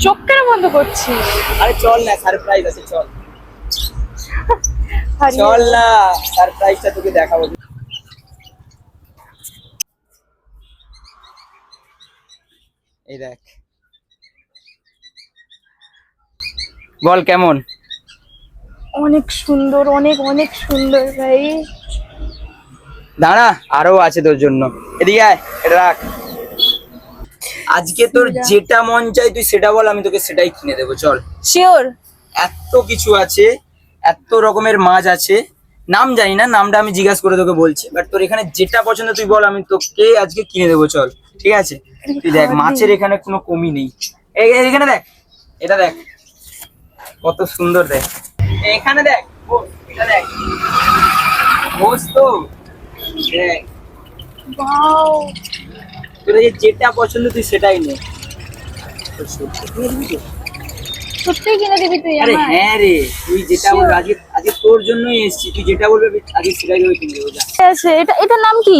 চোখ কেন বন্ধ করছিস? আরে চল না সারপ্রাইজ আছে চল। চল না সারপ্রাইজটা তোকে দেখাবো। এই দেখ। বল কেমন? অনেক সুন্দর অনেক অনেক সুন্দর ভাই। দাঁড়া আরও আছে তোর জন্য। এদিকে আয় এটা রাখ। আজকে তোর যেটা মন চাই তুই সেটা বল আমি তোকে সেটাই কিনে দেবো চল। শিওর এত কিছু আছে এত রকমের মাছ আছে নাম জানি না নামটা আমি জিজ্ঞাসা করে তোকে বলছি বাট তোর এখানে যেটা পছন্দ তুই বল আমি তোকে আজকে কিনে দেবো চল ঠিক আছে? তুই দেখ মাছের এখানে কোনো কমি নেই। এখানে দেখ এটা দেখ কত সুন্দর দেখ। এখানে দেখ এটা দেখ। ঘোষ তো দেখ। তোর যেটা পছন্দ তুই সেটাই নে। সত্যি কিনে দিবি তুই আরে হ্যাঁ রে তুই যেটা. বলবি আজকে আজকে তোর জন্যই এসেছি তুই যেটা বলবি আজকে সেটাই আমি কিনে দেবো এটা এটার নাম কি?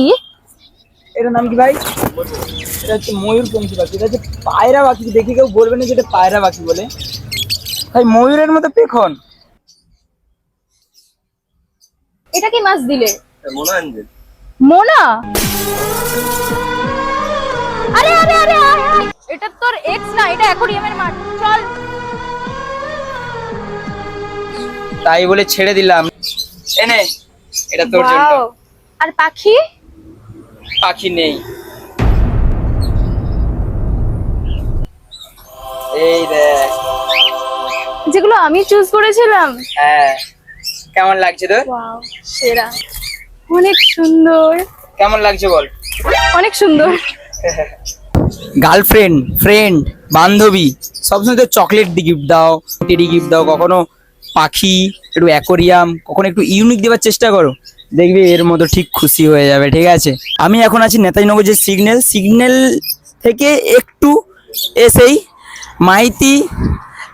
এটার নাম কি ভাই? এটা হচ্ছে ময়ূরপঙ্খী পাখি এটা হচ্ছে পায়রা পাখি দেখে কেউ বলবে না যে এটা পায়রা পাখি বলে। ভাই ময়ূরের মতো পেখন এটা কি মাছ দিলে? মনে মোনা? আরে আরে আরে। এটা তোর এক্স না এটা অ্যাকোরিয়ামের মাছ চল। তাই বলে ছেড়ে দিলাম। এনে এটা তোর জন্য। Wow. আর পাখি? পাখি নেই। এই দেখ। যেগুলো আমি চুজ করেছিলাম। হ্যাঁ। কেমন লাগছে তোর? ওয়াও সেরা। অনেক সুন্দর। কেমন লাগছে বল? অনেক সুন্দর। গার্লফ্রেন্ড ফ্রেন্ড বান্ধবী সবসময় তো চকলেট গিফট দাও টেডি গিফট দাও, কখনো পাখি, একটু অ্যাকোরিয়াম কখনো একটু ইউনিক দেওয়ার চেষ্টা করো। দেখবি এর মতো ঠিক খুশি হয়ে যাবে, ঠিক আছে? আমি এখন আছি নেতাজিনগর যে সিগন্যাল সিগন্যাল থেকে একটু এসেই মাইতি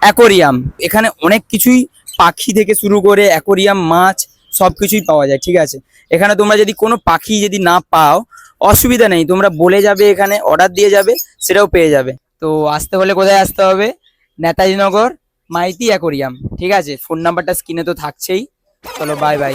অ্যাকোরিয়াম এখানে অনেক কিছুই পাখি থেকে শুরু করে অ্যাকোরিয়াম মাছ সব কিছুই পাওয়া যায়, ঠিক আছে? এখানে তোমরা যদি কোনো পাখি যদি না পাও, অসুবিধা নেই, তোমরা বলে যাবে এখানে অর্ডার দিয়ে যাবে, সেটাও পেয়ে যাবে। তো আসতে হলে কোথায় আসতে হবে? নেতাজিনগর মাইতি অ্যাকোরিয়াম, ঠিক আছে? ফোন নাম্বারটা স্ক্রিনে তো থাকছেই। চলো বাই বাই